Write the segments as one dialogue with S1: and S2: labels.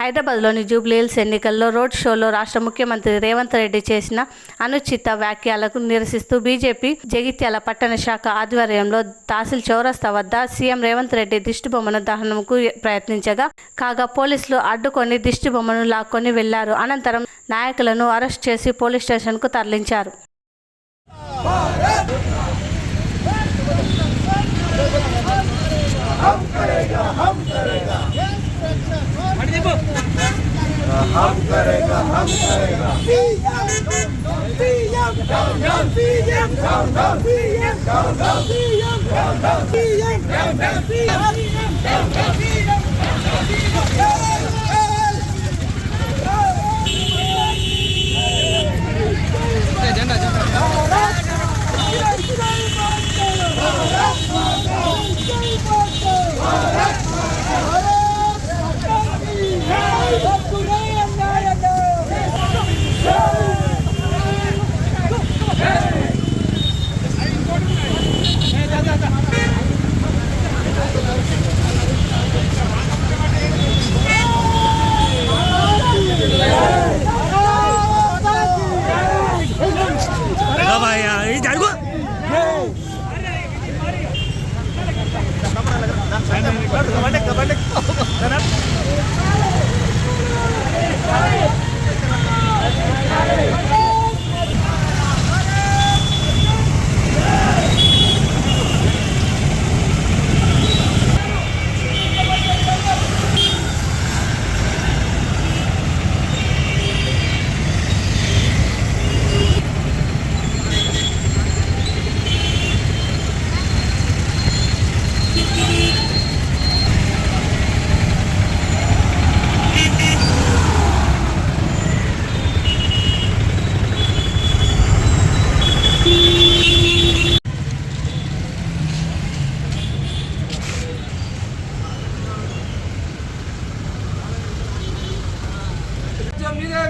S1: హైదరాబాద్లోని జూబ్లీహిల్స్ ఎన్నికల్లో రోడ్ షోలో రాష్ట్ర ముఖ్యమంత్రి రేవంత్ రెడ్డి చేసిన అనుచిత వ్యాఖ్యలకు నిరసిస్తూ బీజేపీ జగిత్యాల పట్టణ శాఖ ఆధ్వర్యంలో తహసీల్ చౌరస్తా వద్ద సీఎం రేవంత్ రెడ్డి దిష్టిబొమ్మను దహనంకు ప్రయత్నించగా కాగా పోలీసులు అడ్డుకొని దిష్టిబొమ్మను లాక్కొని వెళ్ళారు. అనంతరం నాయకులను అరెస్ట్ చేసి పోలీస్ స్టేషన్కు తరలించారు.
S2: हम करेगा हम करेगा पीएम るの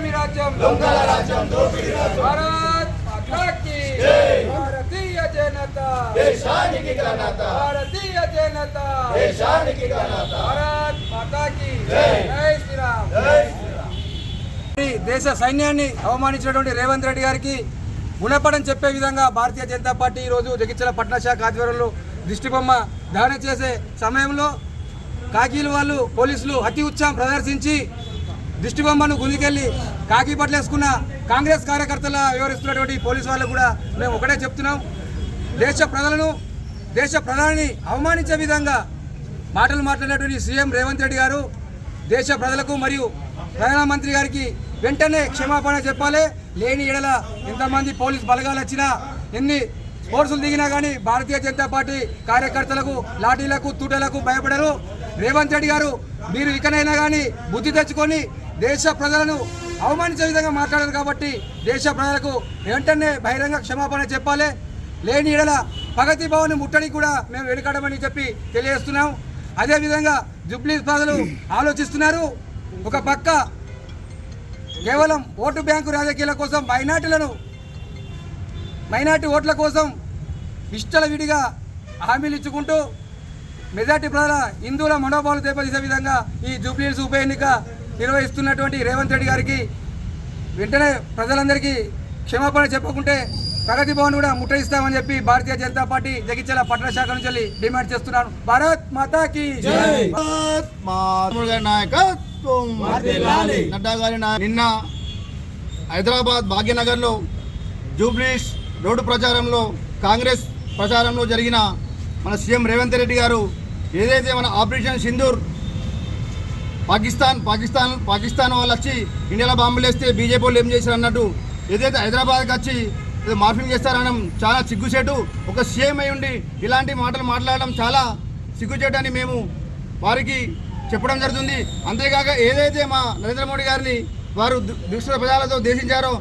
S3: రాజ్యం. మీదే మీ రాజ్యం. భారత్ మాతా కీ భారతీయ జనతా. భారతీయ జనతా. భారత్ మాతా కీ జై శ్రీరామ్. దేశ సైన్యాన్ని అవమానించినటువంటి రేవంత్ రెడ్డి గారికి గుణపడం చెప్పే విధంగా భారతీయ జనతా పార్టీ ఈరోజు జగిత్యాల పట్టణ శాఖ ఆధ్వర్యంలో దిష్టిబొమ్మ దహనం చేసే సమయంలో కాకీలు వాళ్ళు పోలీసులు అతి ఉత్సాహం ప్రదర్శించి దిష్టిబొమ్మను గుంజుకెళ్ళి కాకి పట్లేసుకున్న కాంగ్రెస్ కార్యకర్తల వివరిస్తున్నటువంటి పోలీసు వాళ్ళు కూడా మేము ఒకటే చెప్తున్నాం. దేశ ప్రజలను దేశ ప్రధానిని అవమానించే విధంగా మాటలు మాట్లాడినటువంటి సీఎం రేవంత్ రెడ్డి గారు దేశ ప్రజలకు మరియు ప్రధానమంత్రి గారికి వెంటనే క్షమాపణ చెప్పాలి. లేని ఎడల ఎంతమంది పోలీస్ బలగాలు వచ్చినా ఎన్ని స్పోర్ట్స్లు దిగినా కానీ భారతీయ జనతా పార్టీ కార్యకర్తలకు లాఠీలకు తూటలకు భయపడరు. రేవంత్ రెడ్డి గారు మీరు ఇకనైనా కానీ బుద్ధి తెచ్చుకొని దేశ ప్రజలను అవమానించే విధంగా మాట్లాడారు కాబట్టి దేశ ప్రజలకు వెంటనే బహిరంగ క్షమాపణ చెప్పాలి. లేని ఎడల ప్రగతి భవన్ ముట్టడి కూడా మేము వెనుకడమని చెప్పి తెలియజేస్తున్నాం. అదేవిధంగా జుబ్లీ ప్రజలు ఆలోచిస్తున్నారు. ఒక పక్క కేవలం ఓటు బ్యాంకు రాజకీయాల కోసం మైనార్టీలను మైనార్టీ ఓట్ల కోసం ఇష్టల విడిగా హామీలు ఇచ్చుకుంటూ మెజార్టీ ప్రజల హిందువుల మనోభావాలు దెబ్బతీసే విధంగా ఈ జూబ్లీహిల్స్ ఉప ఎన్నిక నిర్వహిస్తున్నటువంటి రేవంత్ రెడ్డి గారికి వెంటనే ప్రజలందరికీ క్షమాపణ చెప్పకుంటే ప్రగతి భవన్ కూడా ముట్టయిస్తామని చెప్పి భారతీయ జనతా పార్టీ జగిత్యాల పట్టణ శాఖ నుంచి వెళ్ళి డిమాండ్ చేస్తున్నాను. భారత్ మాతాకి
S4: నాయకత్వం. నడ్డా గారి నిన్న హైదరాబాద్ భాగ్యనగర్లో జూబ్లీస్ రోడ్డు ప్రచారంలో కాంగ్రెస్ ప్రచారంలో జరిగిన మన సీఎం రేవంత్ రెడ్డి గారు ఏదైతే మన ఆపరేషన్ సింధూర్ పాకిస్తాన్ పాకిస్తాన్ పాకిస్తాన్ వాళ్ళు వచ్చి ఇండియాలో బాంబులు వేస్తే బీజేపీ వాళ్ళు ఏం చేశారు అన్నట్టు ఏదైతే హైదరాబాద్కి వచ్చి ఏదో మార్ఫింగ్ చేస్తారనడం చాలా సిగ్గుచేటు ఒక సీఎం అయి ఉండి ఇలాంటి మాటలు మాట్లాడడం చాలా సిగ్గుచేటు అని మేము వారికి చెప్పడం జరుగుతుంది. అంతేకాక ఏదైతే మా నరేంద్ర మోడీ గారిని వారు దు- దుష్ట ప్రజలతో దేశించారో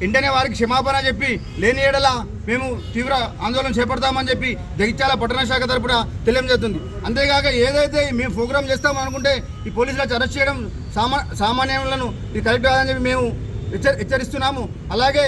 S4: వెంటనే వారికి క్షమాపణ చెప్పి లేని ఏడలా మేము తీవ్ర ఆందోళన చేపడతామని చెప్పి జగిత్యాల పట్టణ శాఖ తరపున తెలియజేస్తుంది. అంతేకాక ఏదైతే మేము ప్రోగ్రామ్ చేస్తాం అనుకుంటే ఈ పోలీసులు అరెస్ట్ చేయడం సామా సామాన్యులను ఇది కరెక్ట్ కాదని చెప్పి మేము హెచ్చ హెచ్చరిస్తున్నాము. అలాగే